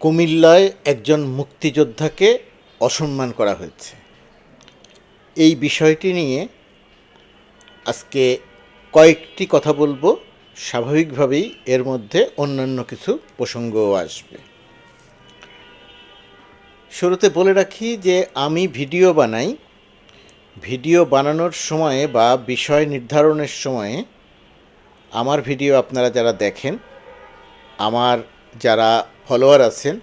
কুমিল্লায় একজন মুক্তিযোদ্ধাকে অসম্মান করা হয়েছে। এই বিষয়টি নিয়ে আজকে কয়েকটি কথা বলব। স্বাভাবিকভাবেই এর মধ্যে অন্যান্য কিছু প্রসঙ্গও আসবে। শুরুতে বলে রাখি যে আমি ভিডিও বানাই। ভিডিও বানানোর সময়ে বা বিষয় নির্ধারণের সময়ে আমার ভিডিও আপনারা যারা দেখেন, আমার যারা ফলোয়ার আছেন,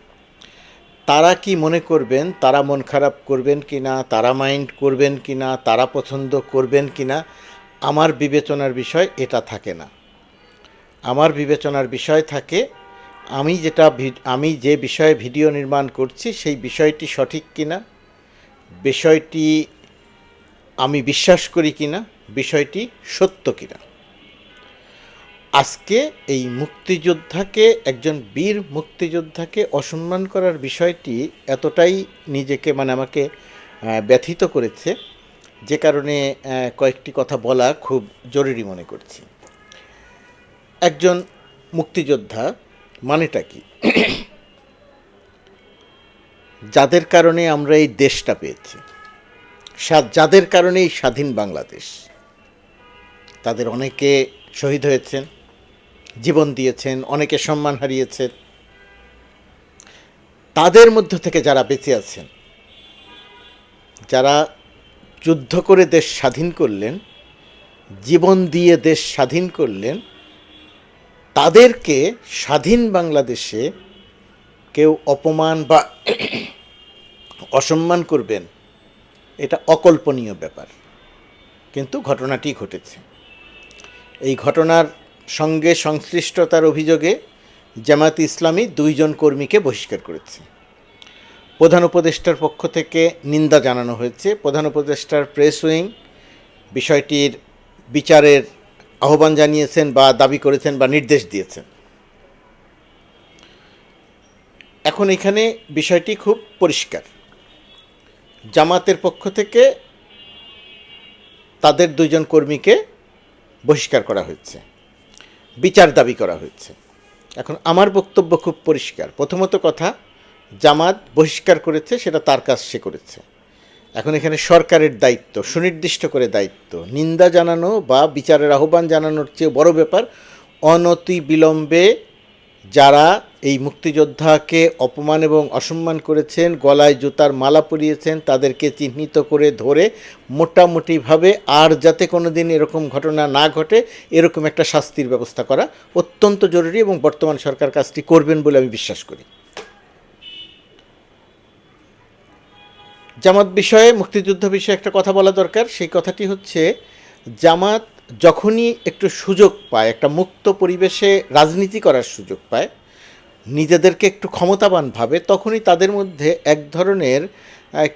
তারা কি মনে করবেন, তারা মন খারাপ করবেন কি না তারা মাইন্ড করবেন কি না তারা পছন্দ করবেন কি না আমার বিবেচনার বিষয় এটা থাকে না। আমার বিবেচনার বিষয় থাকে, আমি যেটা আমি যে বিষয়ে ভিডিও নির্মাণ করছি সেই বিষয়টি সঠিক কিনা, বিষয়টি আমি বিশ্বাস করি কিনা, বিষয়টি সত্য কিনা। আজকে এই মুক্তিযোদ্ধাকে, একজন বীর মুক্তিযোদ্ধাকে অসম্মান করার বিষয়টি এতটাই নিজেকে মানে আমাকে ব্যথিত করেছে, যে কারণে কয়েকটি কথা বলা খুব জরুরি মনে করছি। একজন মুক্তিযোদ্ধা মানেটা কি? যাদের কারণে আমরা এই দেশটা পেয়েছি যাদের কারণে এই স্বাধীন বাংলাদেশ, তাদের অনেকে শহীদ হয়েছেন জীবন দিয়েছেন, অনেকে সম্মান হারিয়েছেন। তাদের মধ্য থেকে যারা বেঁচে আছেন, যারা যুদ্ধ করে দেশ স্বাধীন করলেন, জীবন দিয়ে দেশ স্বাধীন করলেন, তাদেরকে স্বাধীন বাংলাদেশে কেউ অপমান বা অসম্মান করবেন, এটা অকল্পনীয় ব্যাপার। কিন্তু ঘটনাটি ঘটেছে। এই ঘটনার সঙ্গে সংশ্লিষ্টতার অভিযোগে জামাত ইসলামী দুইজন কর্মীকে বহিষ্কার করেছে। প্রধান উপদেষ্টার পক্ষ থেকে নিন্দা জানানো হয়েছে। প্রধান উপদেষ্টার প্রেস উইং বিষয়টির বিচারের আহ্বান জানিয়েছেন বা দাবি করেছেন বা নির্দেশ দিয়েছেন। এখন এখানে বিষয়টি খুব পরিষ্কার। জামাতের পক্ষ থেকে তাদের দুইজন কর্মীকে বহিষ্কার করা হয়েছে। বিচার দাবি করা হয়েছে। এখন আমার বক্তব্য খুব পরিষ্কার। প্রথমত কথা, জামাত বহিষ্কার করেছে, সেটা তার কাজ সে করেছে। এখন এখানে সরকারের দায়িত্ব, সুনির্দিষ্ট করে দায়িত্ব। নিন্দা জানানো বা বিচারের আহ্বান জানানোর চেয়ে বড় ব্যাপার অনতি বিলম্বে যারা এই মুক্তিযোদ্ধাকে অপমান এবং অসম্মান করেছেন, গলায় জুতার মালা পরিয়েছেন, তাদেরকে চিহ্নিত করে ধরে মোটামুটিভাবে আর যাতে কোনো দিন এরকম ঘটনা না ঘটে, এরকম একটা শাস্তির ব্যবস্থা করা অত্যন্ত জরুরি এবং বর্তমান সরকার কাজটি করবেন বলে আমি বিশ্বাস করি। জামাত বিষয়ে, মুক্তিযুদ্ধ বিষয়ে একটা কথা বলা দরকার। সেই কথাটি হচ্ছে, জামাত যখনই একটু সুযোগ পায়, একটা মুক্ত পরিবেশে রাজনীতি করার সুযোগ পায় নিজেদেরকে একটু ক্ষমতাবান ভাবে, তখনই তাদের মধ্যে এক ধরনের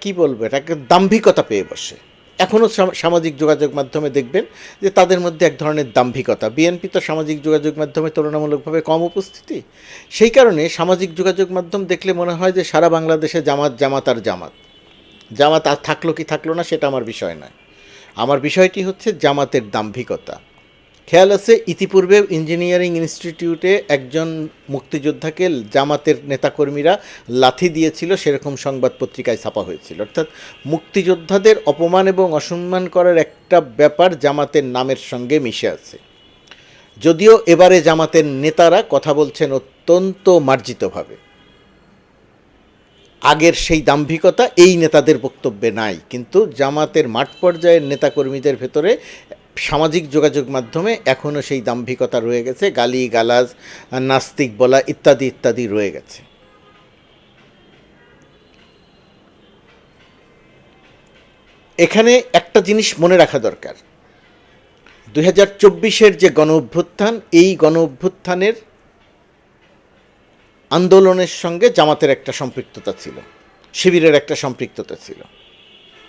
কি বলব এটাকে, দাম্ভিকতা পেয়ে বসে। এখনও সামাজিক যোগাযোগ মাধ্যমে দেখবেন যে তাদের মধ্যে এক ধরনের দাম্ভিকতা। বিএনপি তো সামাজিক যোগাযোগ মাধ্যমে তুলনামূলকভাবে কম উপস্থিতি। সেই কারণে সামাজিক যোগাযোগ মাধ্যম দেখলে মনে হয় যে সারা বাংলাদেশে জামাত জামাত আর জামাত। জামাত আর থাকল কি থাকল না সেটা আমার বিষয় নয়। আমার বিষয়টি হচ্ছে জামাতের দাম্ভিকতা। খেয়াল আছে, ইতিপূর্বে ইঞ্জিনিয়ারিং ইনস্টিটিউটে একজন মুক্তিযোদ্ধাকে জামাতের নেতাকর্মীরা লাথি দিয়েছিল, সেরকম সংবাদ পত্রিকায় ছাপা হয়েছিল। অর্থাৎ মুক্তিযোদ্ধাদের অপমান এবং অসম্মান করার একটা ব্যাপার জামাতের নামের সঙ্গে মিশে আছে। যদিও এবারে জামাতের নেতারা কথা বলছেন অত্যন্ত মার্জিতভাবে। আগের সেই দাম্ভিকতা এই নেতাদের বক্তব্যে নাই, কিন্তু জামাতের মাঠ পর্যায়ের নেতাকর্মীদের ভেতরে সামাজিক যোগাযোগ মাধ্যমে এখনও সেই দাম্ভিকতা রয়ে গেছে গালি গালাজ নাস্তিক বলা ইত্যাদি ইত্যাদি রয়ে গেছে। এখানে একটা জিনিস মনে রাখা দরকার। দুই হাজার চব্বিশের যে গণ অভ্যুত্থান, এই গণ অভ্যুত্থানের আন্দোলনের সঙ্গে জামাতের একটা সম্পৃক্ততা ছিল, শিবিরের একটা সম্পৃক্ততা ছিল।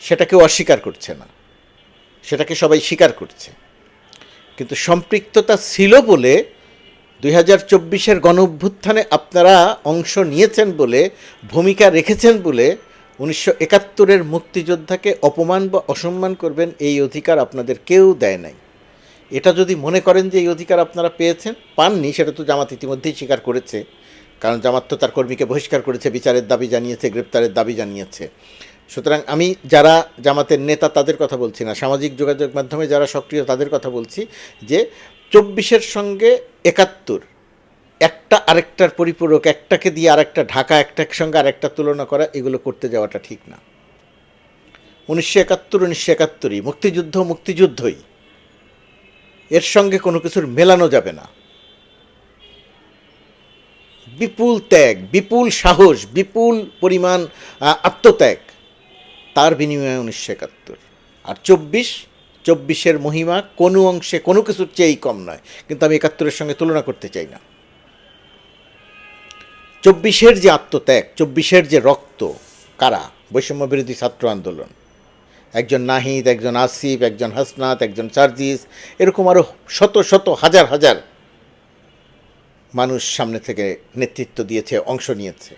সেটা কেউ অস্বীকার করছে না। সেটাকে সবাই স্বীকার করছে। কিন্তু সম্পৃক্ততা ছিল বলে দুই হাজার চব্বিশের গণ অভ্যুত্থানে আপনারা অংশ নিয়েছেন বলে, ভূমিকা রেখেছেন বলে উনিশশো একাত্তরের মুক্তিযোদ্ধাকে অপমান বা অসম্মান করবেন এই অধিকার আপনাদের কেউ দেয় নাই। এটা যদি মনে করেন যে এই অধিকার আপনারা পেয়েছেন, পাননি, সেটা তো জামাত ইতিমধ্যেই স্বীকার করেছে। কারণ জামাত তো তার কর্মীকে বহিষ্কার করেছে, বিচারের দাবি জানিয়েছে, গ্রেপ্তারের দাবি জানিয়েছে। সুতরাং আমি যারা জামাতের নেতা তাদের কথা বলছি না, সামাজিক যোগাযোগ মাধ্যমে যারা সক্রিয় তাদের কথা বলছি যে চব্বিশের সঙ্গে একাত্তর, একটা আরেকটার পরিপূরক, একটাকে দিয়ে আরেকটা ঢাকা, একটার সঙ্গে আরেকটা তুলনা করা, এগুলো করতে যাওয়াটা ঠিক না। উনিশশো একাত্তর, উনিশশো একাত্তরই, মুক্তিযুদ্ধ মুক্তিযুদ্ধই। এর সঙ্গে কোনো কিছুর মেলানো যাবে না। বিপুল ত্যাগ, বিপুল সাহস, বিপুল পরিমাণ আত্মত্যাগ। তার বিনিময়ে উনিশশো একাত্তর। আর চব্বিশ, চব্বিশের মহিমা কোনো অংশে কোনো কিছুর চেয়েই কম নয়, কিন্তু আমি একাত্তরের সঙ্গে তুলনা করতে চাই না। চব্বিশের যে আত্মত্যাগ, চব্বিশের যে রক্ত, কারা? বৈষম্য বিরোধী ছাত্র আন্দোলন। একজন নাহিদ, একজন আসিফ, একজন হাসনাত, একজন সার্জিস, এরকম আরও শত শত, হাজার হাজার মানুষ সামনে থেকে নেতৃত্ব দিয়েছে, অংশ নিয়েছে।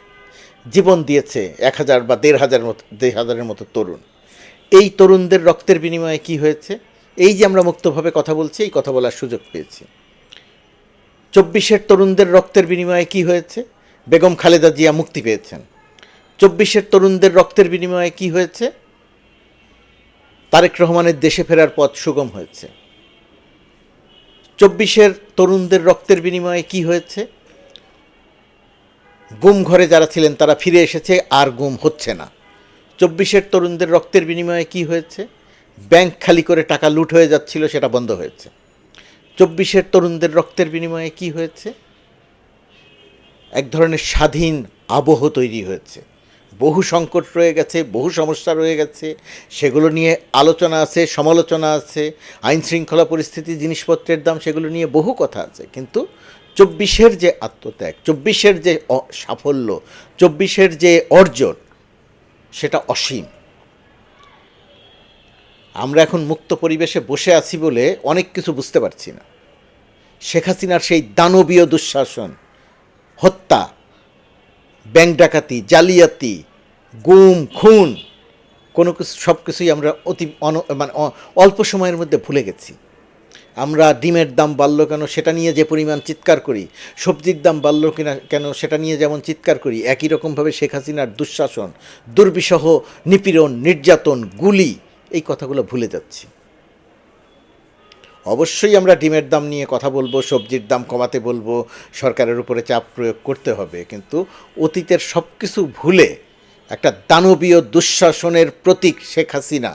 জীবন দিয়েছে এক হাজার বা দেড় হাজার মতো, দেড় হাজারের মতো তরুণ। এই তরুণদের রক্তের বিনিময়ে কি হয়েছে? এই যে আমরা মুক্তভাবে কথা বলছি, এই কথা বলার সুযোগ পেয়েছি। চব্বিশের তরুণদের রক্তের বিনিময়ে কি হয়েছে? বেগম খালেদা জিয়া মুক্তি পেয়েছেন। চব্বিশের তরুণদের রক্তের বিনিময়ে কি হয়েছে? তারেক রহমানের দেশে ফেরার পথ সুগম হয়েছে। চব্বিশের তরুণদের রক্তের বিনিময়ে কি হয়েছে? গুম ঘরে যারা ছিলেন তারা ফিরে এসেছে, আর গুম হচ্ছে না। চব্বিশের তরুণদের রক্তের বিনিময়ে কি হয়েছে? ব্যাংক খালি করে টাকা লুট হয়ে যাচ্ছিল, সেটা বন্ধ হয়েছে। চব্বিশের তরুণদের রক্তের বিনিময়ে কি হয়েছে? এক ধরনের স্বাধীন আবহ তৈরি হয়েছে। বহু সংকট রয়ে গেছে, বহু সমস্যা রয়ে গেছে। সেগুলো নিয়ে আলোচনা আছে, সমালোচনা আছে। আইন শৃঙ্খলা পরিস্থিতি, জিনিসপত্রের দাম, সেগুলো নিয়ে বহু কথা আছে। কিন্তু চব্বিশের যে আত্মত্যাগ, চব্বিশের যে সাফল্য, চব্বিশের যে অর্জন, সেটা অসীম। আমরা এখন মুক্ত পরিবেশে বসে আছি বলে অনেক কিছু বুঝতে পারছি না। শেখ হাসিনার সেই দানবীয় দুঃশাসন, হত্যা, ব্যাংক ডাকাতি, জালিয়াতি, গুম, খুন, কোনো কিছু সব কিছুই আমরা অতি, অন মানে অল্প সময়ের মধ্যে ভুলে গেছি। আমরা ডিমের দাম বাড়লো কেন সেটা নিয়ে যে পরিমাণ চিৎকার করি, সবজির দাম বাড়লো কিনা কেন সেটা নিয়ে যেমন চিৎকার করি, একই রকমভাবে শেখ হাসিনার দুঃশাসন, দুর্বিষহ, নিপীড়ন, নির্যাতন, গুলি, এই কথাগুলো ভুলে যাচ্ছি। অবশ্যই আমরা ডিমের দাম নিয়ে কথা বলব, সবজির দাম কমাতে বলব, সরকারের উপরে চাপ প্রয়োগ করতে হবে, কিন্তু অতীতের সব কিছু ভুলে একটা দানবীয় দুঃশাসনের প্রতীক শেখ হাসিনা,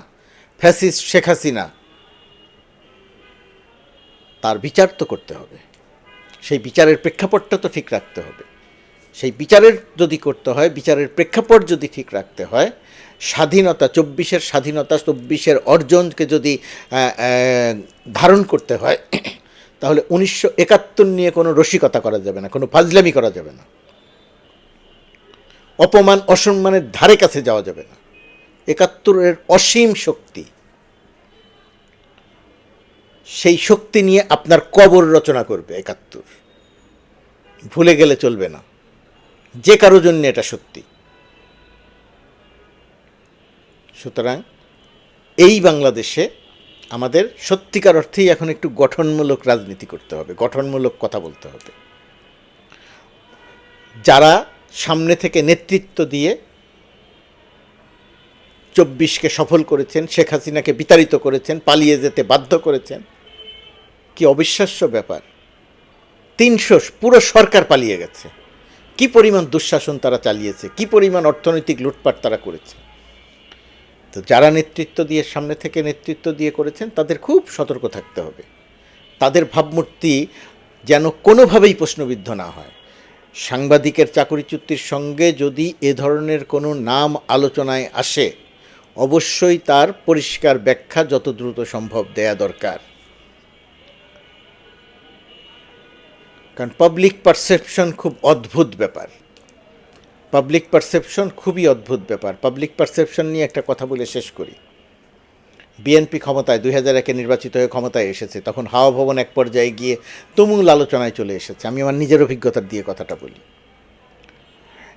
ফ্যাসিস্ট শেখ হাসিনা তার বিচার তো করতে হবে। সেই বিচারের প্রেক্ষাপটটা তো ঠিক রাখতে হবে। সেই বিচারের যদি করতে হয়, বিচারের প্রেক্ষাপট যদি ঠিক রাখতে হয়, স্বাধীনতা, চব্বিশের স্বাধীনতা, চব্বিশের অর্জনকে যদি ধারণ করতে হয়, তাহলে উনিশশো একাত্তর নিয়ে কোনো রসিকতা করা যাবে না, কোনো ফাজলামি করা যাবে না। অপমান, অসম্মানের ধারে কাছে যাওয়া যাবে না। একাত্তরের অসীম শক্তি সেই শক্তি নিয়ে আপনার কবর রচনা করবে একাত্তর। ভুলে গেলে চলবে না। যে কারও জন্য এটা সত্যি। সুতরাং এই বাংলাদেশে আমাদের সত্যিকার অর্থেই এখন একটু গঠনমূলক রাজনীতি করতে হবে, গঠনমূলক কথা বলতে হবে। যারা সামনে থেকে নেতৃত্ব দিয়ে চব্বিশকে সফল করেছেন, শেখ হাসিনাকে বিতাড়িত করেছেন, পালিয়ে যেতে বাধ্য করেছেন কি অবিশ্বাস্য ব্যাপার। তিনশো পুরো সরকার পালিয়ে গেছে। কি পরিমাণ দুঃশাসন তারা চালিয়েছে, কি পরিমাণ অর্থনৈতিক লুটপাট তারা করেছে। তো যারা নেতৃত্ব দিয়ে, সামনে থেকে নেতৃত্ব দিয়ে করেছেন, তাদের খুব সতর্ক থাকতে হবে। তাদের ভাবমূর্তি যেন কোনোভাবেই প্রশ্নবিদ্ধ না হয়। সাংবাদিকের চাকরিচ্যুতির সঙ্গে যদি এ ধরনের কোনো নাম আলোচনায় আসে, অবশ্যই তার পরিষ্কার ব্যাখ্যা যত দ্রুত সম্ভব দেয়া দরকার। কারণ পাবলিক পারসেপশন খুব অদ্ভুত ব্যাপার। পাবলিক পারসেপশন খুবই অদ্ভুত ব্যাপার। পাবলিক পারসেপশন নিয়ে একটা কথা বলে শেষ করি। বিএনপি ক্ষমতায়, দুই হাজার একে নির্বাচিত হয়ে ক্ষমতায় এসেছে, তখন হাওয়া ভবন এক পর্যায়ে গিয়ে তুমুল আলোচনায় চলে এসেছে। আমি আমার নিজের অভিজ্ঞতার দিয়ে কথাটা বলি।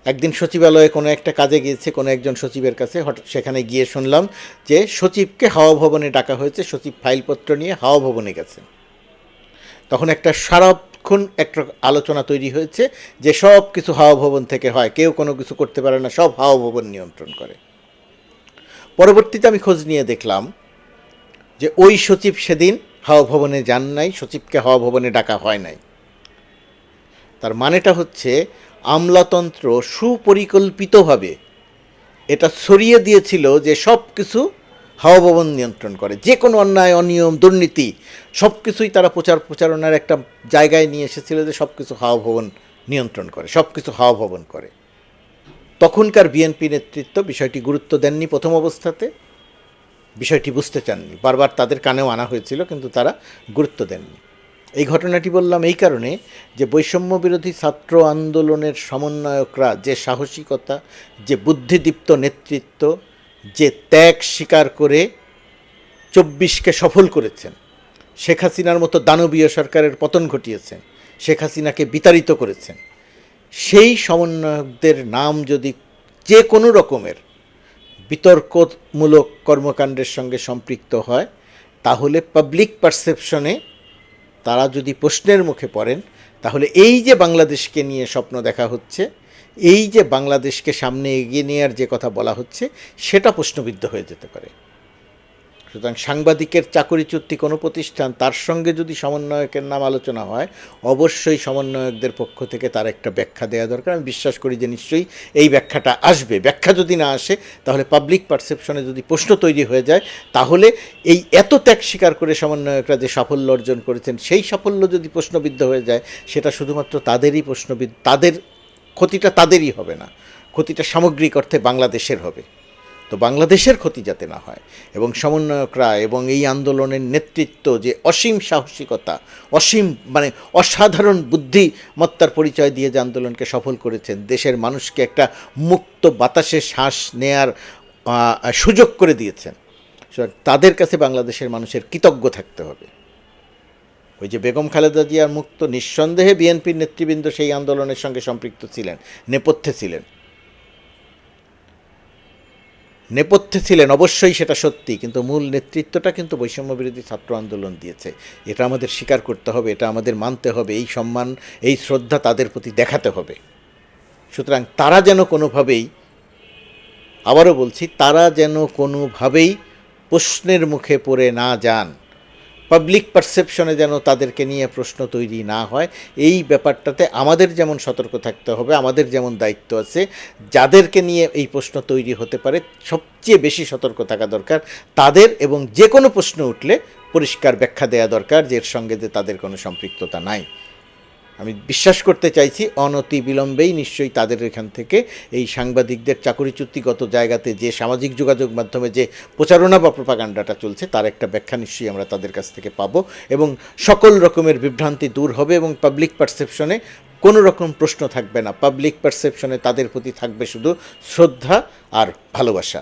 একদিন সচিবালয়ে কোনো একটা কাজে গিয়েছে, কোনো একজন সচিবের কাছে, হঠাৎ সেখানে গিয়ে শুনলাম যে সচিবকে হাওয়া ভবনে ডাকা হয়েছে, সচিব ফাইলপত্র নিয়ে হাওয়া ভবনে গেছেন। তখন একটা সারা তৎক্ষণ একটা আলোচনা তৈরি হয়েছে যে সব কিছু হাওয়া ভবন থেকে হয়। কেউ কোনো কিছু করতে পারে না, সব হাওয়া ভবন নিয়ন্ত্রণ করে। পরবর্তীতে আমি খোঁজ নিয়ে দেখলাম যে ওই সচিব সেদিন হাওয়া ভবনে যান নাই, সচিবকে হাওয়া ভবনে ডাকা হয় নাই। তার মানেটা হচ্ছে আমলাতন্ত্র সুপরিকল্পিতভাবে এটা ছড়িয়ে দিয়েছিল যে সব কিছু হাওয়া ভবন নিয়ন্ত্রণ করে। যে কোনো অন্যায়, অনিয়ম, দুর্নীতি সব কিছুই তারা প্রচার প্রচারণার একটা জায়গায় নিয়ে এসেছিল যে সব কিছু হাওয়া ভবন নিয়ন্ত্রণ করে সব কিছু হাওয়া ভবন করে তখনকার বিএনপি নেতৃত্ব বিষয়টি গুরুত্ব দেননি প্রথম অবস্থাতে। বিষয়টি বুঝতে চাননি। বারবার তাদের কানেও আনা হয়েছিল, কিন্তু তারা গুরুত্ব দেননি। এই ঘটনাটি বললাম এই কারণে যে বৈষম্য বিরোধী ছাত্র আন্দোলনের সমন্বয়করা, যে সাহসিকতা, যে বুদ্ধিদীপ্ত নেতৃত্ব যে ত্যাগ স্বীকার করে চব্বিশকে সফল করেছেন। শেখ হাসিনার মতো দানবীয় সরকারের পতন ঘটিয়েছেন। শেখ হাসিনাকে বিতাড়িত করেছেন। সেই সমন্বয়কদের নাম যদি যে কোনো রকমের বিতর্কমূলক কর্মকাণ্ডের সঙ্গে সম্পৃক্ত হয়, তাহলে পাবলিক পারসেপশনে তারা যদি প্রশ্নের মুখে পড়েন, তাহলে এই যে বাংলাদেশকে নিয়ে স্বপ্ন দেখা হচ্ছে এই যে বাংলাদেশকে সামনে এগিয়ে নেওয়ার যে কথা বলা হচ্ছে, সেটা প্রশ্নবিদ্ধ হয়ে যেতে পারে। সুতরাং সাংবাদিকের চাকরি চুক্তি কোনো প্রতিষ্ঠান, তার সঙ্গে যদি সমন্বয়কের নাম আলোচনা হয়, অবশ্যই সমন্বয়কদের পক্ষ থেকে তার একটা ব্যাখ্যা দেওয়া দরকার। আমি বিশ্বাস করি যে নিশ্চয়ই এই ব্যাখ্যাটা আসবে। ব্যাখ্যা যদি না আসে, তাহলে পাবলিক পারসেপশনে যদি প্রশ্ন তৈরি হয়ে যায়, তাহলে এই এত ত্যাগ স্বীকার করে সমন্বয়করা যে সাফল্য অর্জন করেছেন, সেই সাফল্য যদি প্রশ্নবিদ্ধ হয়ে যায়, সেটা শুধুমাত্র তাদেরই প্রশ্নবিদ্ধ, তাদের ক্ষতিটা তাদেরই হবে না। ক্ষতিটা সামগ্রিক অর্থে বাংলাদেশের হবে। তো বাংলাদেশের ক্ষতি যাতে না হয় এবং সমন্বয়করা এবং এই আন্দোলনের নেতৃত্ব যে অসীম সাহসিকতা, অসীম মানে অসাধারণ বুদ্ধিমত্তার পরিচয় দিয়ে যে আন্দোলনকে সফল করেছেন, দেশের মানুষকে একটা মুক্ত বাতাসে শ্বাস নেয়ার সুযোগ করে দিয়েছেন। তাদের কাছে বাংলাদেশের মানুষের কৃতজ্ঞ থাকতে হবে। ওই যে বেগম খালেদা জিয়ার মুক্ত নিঃসন্দেহে বিএনপির নেতৃবৃন্দ সেই আন্দোলনের সঙ্গে সম্পৃক্ত ছিলেন, নেপথ্যে ছিলেন। নেপথ্যে ছিলেন, অবশ্যই সেটা সত্যি, কিন্তু মূল নেতৃত্বটা কিন্তু বৈষম্য বিরোধী ছাত্র আন্দোলন দিয়েছে। এটা আমাদের স্বীকার করতে হবে, এটা আমাদের মানতে হবে, এই সম্মান, এই শ্রদ্ধা তাদের প্রতি দেখাতে হবে। সুতরাং তারা যেন কোনোভাবেই, আবারও বলছি, তারা যেন কোনোভাবেই প্রশ্নের মুখে পড়ে না যান। পাবলিক পারসেপশনে যেন তাদেরকে নিয়ে প্রশ্ন তৈরি না হয়। এই ব্যাপারটাতে আমাদের যেমন সতর্ক থাকতে হবে, আমাদের যেমন দায়িত্ব আছে, যাদেরকে নিয়ে এই প্রশ্ন তৈরি হতে পারে, সবচেয়ে বেশি সতর্ক থাকা দরকার। তাদের এবং যে কোনো প্রশ্ন উঠলে পরিষ্কার ব্যাখ্যা দেওয়া দরকার যে এর সঙ্গে যে তাদের কোনো সম্পৃক্ততা নাই। আমি বিশ্বাস করতে চাইছি অনতি বিলম্বেই নিশ্চয়ই তাদের এখান থেকে এই সাংবাদিকদের চাকরিচ্যুতিগত জায়গাতে যে সামাজিক যোগাযোগ মাধ্যমে যে প্রচারণা বা প্রপাগান্ডাটা চলছে, তার একটা ব্যাখ্যা নিশ্চয়ই আমরা তাদের কাছ থেকে পাবো এবং সকল রকমের বিভ্রান্তি দূর হবে এবং পাবলিক পারসেপশনে কোনো রকম প্রশ্ন থাকবে না। পাবলিক পারসেপশনে তাদের প্রতি থাকবে শুধু শ্রদ্ধা আর ভালোবাসা।